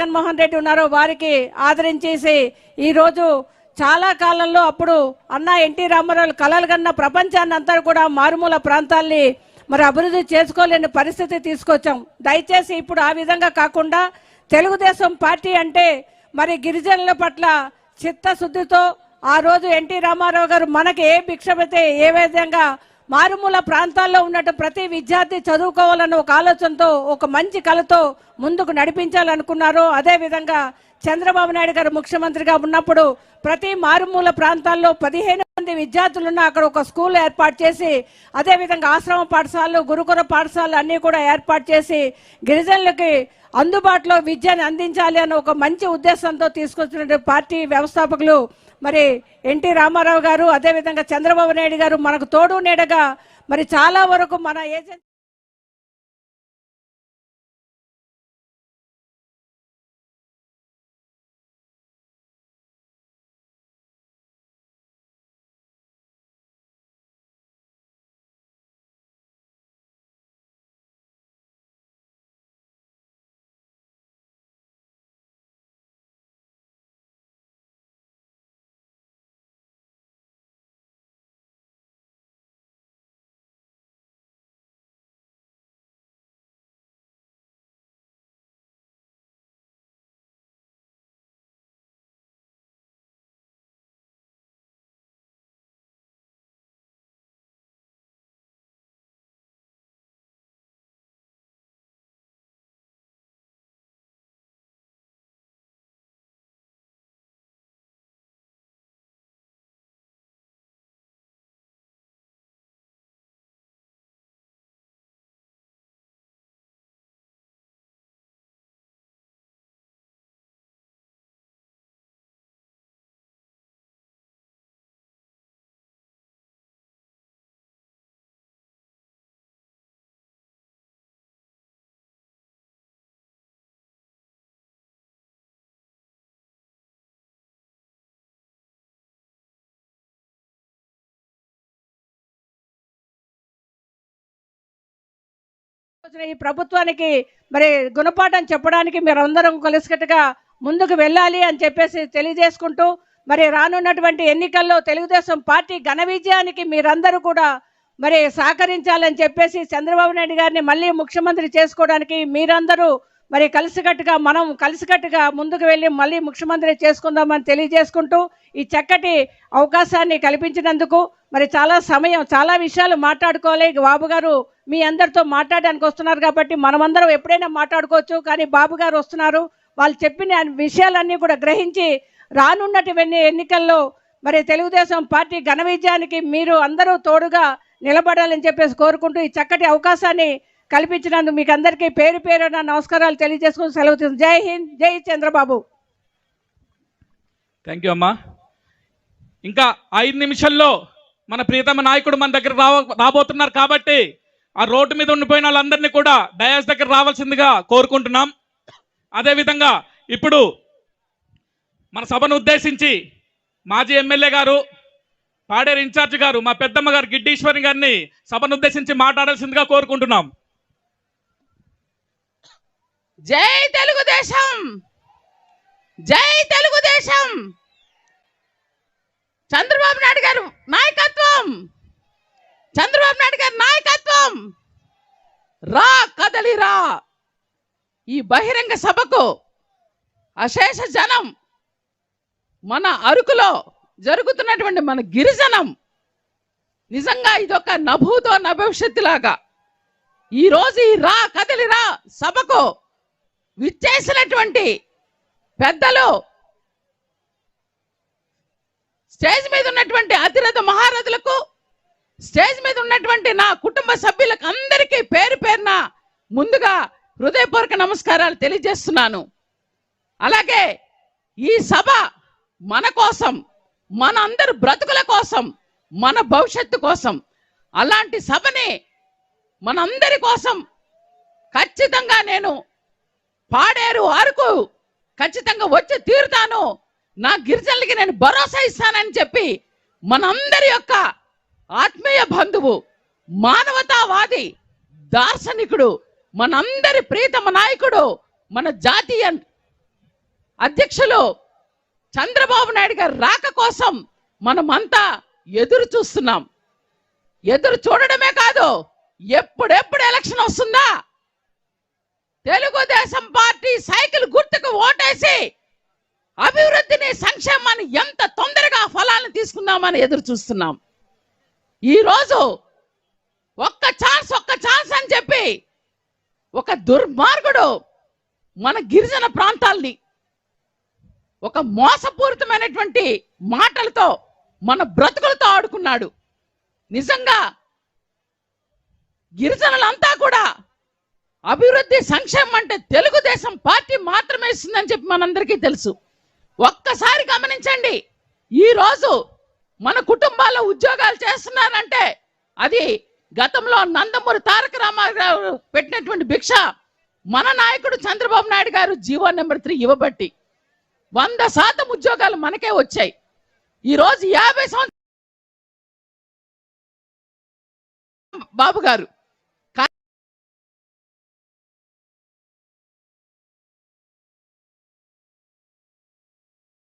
జగన్మోహన్ రెడ్డి ఉన్నారో వారికి ఆదరించేసి ఈరోజు చాలా కాలంలో అప్పుడు అన్న ఎన్టీ రామారావు కలలు కన్న ప్రపంచాన్ని అంతా కూడా మారుమూల ప్రాంతాల్ని మరి అభివృద్ధి చేసుకోలేని పరిస్థితి తీసుకొచ్చాం. దయచేసి ఇప్పుడు ఆ విధంగా కాకుండా తెలుగుదేశం పార్టీ అంటే మరి గిరిజనుల పట్ల చిత్తశుద్ధితో ఆ రోజు ఎన్టీ రామారావు గారు మనకి ఏ భిక్షమైతే ఏ విధంగా మారుమూల ప్రాంతాల్లో ఉన్నట్టు ప్రతి విద్యార్థి చదువుకోవాలన్న ఒక ఆలోచనతో ఒక మంచి కళతో ముందుకు నడిపించాలనుకున్నారో అదే విధంగా చంద్రబాబు నాయుడు గారు ముఖ్యమంత్రిగా ఉన్నప్పుడు ప్రతి మారుమూల ప్రాంతాల్లో పదిహేను మంది విద్యార్థులున్న అక్కడ ఒక స్కూల్ ఏర్పాటు చేసి అదేవిధంగా ఆశ్రమ పాఠశాలలు గురుకుల పాఠశాలలు అన్ని కూడా ఏర్పాటు చేసి గిరిజనులకి అందుబాటులో విద్యను అందించాలి అన్న ఒక మంచి ఉద్దేశంతో తీసుకొచ్చిన పార్టీ వ్యవస్థాపకులు మరి ఎన్టీ రామారావు గారు అదేవిధంగా చంద్రబాబు నాయుడు గారు మనకు తోడు నీడగా మరి చాలా వరకు మన ఏజెన్సీ ఈ ప్రభుత్వానికి మరి గుణపాఠం చెప్పడానికి మీరు అందరం కలిసికట్టుగా ముందుకు వెళ్ళాలి అని చెప్పేసి తెలియజేసుకుంటూ మరి రానున్నటువంటి ఎన్నికల్లో తెలుగుదేశం పార్టీ ఘన విజయానికి మీరందరూ కూడా మరి సహకరించాలని చెప్పేసి చంద్రబాబు నాయుడు గారిని మళ్ళీ ముఖ్యమంత్రి చేసుకోవడానికి మీరందరూ మరి కలిసికట్టుగా మనం కలిసికట్టుగా ముందుకు వెళ్ళి మళ్ళీ ముఖ్యమంత్రి చేసుకుందామని తెలియజేసుకుంటూ ఈ చక్కటి అవకాశాన్ని కల్పించినందుకు మరి చాలా సమయం చాలా విషయాలు మాట్లాడుకోవాలి. బాబు గారు మీ అందరితో మాట్లాడడానికి వస్తున్నారు కాబట్టి మనమందరం ఎప్పుడైనా మాట్లాడుకోవచ్చు. కానీ బాబు గారు వస్తున్నారు. వాళ్ళు చెప్పిన విషయాలన్నీ కూడా గ్రహించి రానున్నటువంటి ఎన్నికల్లో మరి తెలుగుదేశం పార్టీ ఘన విజయానికి మీరు అందరూ తోడుగా నిలబడాలని చెప్పేసి కోరుకుంటూ ఈ చక్కటి అవకాశాన్ని కల్పించినందుకు మీకు అందరికీ పేరు పేరు నమస్కారాలు తెలియజేసుకుని సెలవు జై హింద్ జై చంద్రబాబు. థ్యాంక్ యూ అమ్మా. ఇంకా ఐదు నిమిషాల్లో మన ప్రియతమ నాయకుడు మన దగ్గర రాబోతున్నారు కాబట్టి ఆ రోడ్డు మీద ఉండిపోయిన వాళ్ళందరినీ కూడా డయాస్ దగ్గర రావాల్సిందిగా కోరుకుంటున్నాం. అదేవిధంగా ఇప్పుడు మన సభను ఉద్దేశించి మాజీ ఎమ్మెల్యే గారు పాడేరు ఇన్ఛార్జ్ గారు మా పెద్దమ్మ గారు గిడ్డీశ్వరి గారిని సభను ఉద్దేశించి మాట్లాడాల్సిందిగా కోరుకుంటున్నాం. జై తెలుగుదేశం! జై తెలుగుదేశం! చంద్రబాబు నాయుడు గారు నాయకత్వం! చంద్రబాబు నాయుడు గారి నాయకత్వం. రా కదలి రా. ఈ బహిరంగ సభకు అశేష జనం మన అరుకులో జరుగుతున్నటువంటి మన గిరిజనం నిజంగా ఇదొక నభూతో నభవిష్యత్తు లాగా ఈ రోజు ఈ రా కదలి రా సభకు విచ్చేసినటువంటి పెద్దలు స్టేజ్ మీద ఉన్నటువంటి అతిరథ మహారథులకు స్టేజ్ మీద ఉన్నటువంటి నా కుటుంబ సభ్యులకు అందరికీ పేరు పేరున ముందుగా హృదయపూర్వక నమస్కారాలు తెలియజేస్తున్నాను. అలాగే ఈ సభ మన కోసం మన అందరు బ్రతుకుల కోసం మన భవిష్యత్తు కోసం అలాంటి సభని మనందరి కోసం ఖచ్చితంగా నేను పాడేరు అరకు ఖచ్చితంగా వచ్చి తీరుతాను. నా గిరిజనులకి నేను భరోసా ఇస్తానని చెప్పి మనందరి యొక్క ఆత్మీయ బంధువు మానవతావాది దార్శనికుడు మనందరి ప్రీతమ నాయకుడు మన జాతీయ అధ్యక్షులు చంద్రబాబు నాయుడు గారి రాక కోసం మనమంతా ఎదురు చూస్తున్నాం. ఎదురు చూడడమే కాదు ఎప్పుడెప్పుడు ఎలక్షన్ వస్తుందా? తెలుగుదేశం పార్టీ సైకిల్ గుర్తుకు ఓటేసి అభివృద్ధిని సంక్షేమాన్ని ఎంత తొందరగా ఫలాలను తీసుకుందామని ఎదురు చూస్తున్నాం. ఈరోజు ఒక్క ఛాన్స్ ఒక్క ఛాన్స్ అని చెప్పి ఒక దుర్మార్గుడు మన గిరిజన ప్రాంతాల్ని ఒక మోసపూరితమైనటువంటి మాటలతో మన బ్రతుకులతో ఆడుకున్నాడు. నిజంగా గిరిజనులంతా కూడా అభివృద్ధి సంక్షేమం అంటే తెలుగుదేశం పార్టీ మాత్రమే ఇస్తుందని చెప్పి మనందరికీ తెలుసు. ఒక్కసారి గమనించండి ఈ రోజు మన కుటుంబాల్లో ఉద్యోగాలు చేస్తున్నారంటే అది గతంలో నందమూరి తారక రామారావు పెట్టినటువంటి భిక్ష మన నాయకుడు చంద్రబాబు నాయుడు గారు జీవో నెంబర్ త్రీ ఇవ్వబట్టి వంద శాతం ఉద్యోగాలు మనకే వచ్చాయి. ఈరోజు యాభై సంవత్సరం బాబు గారు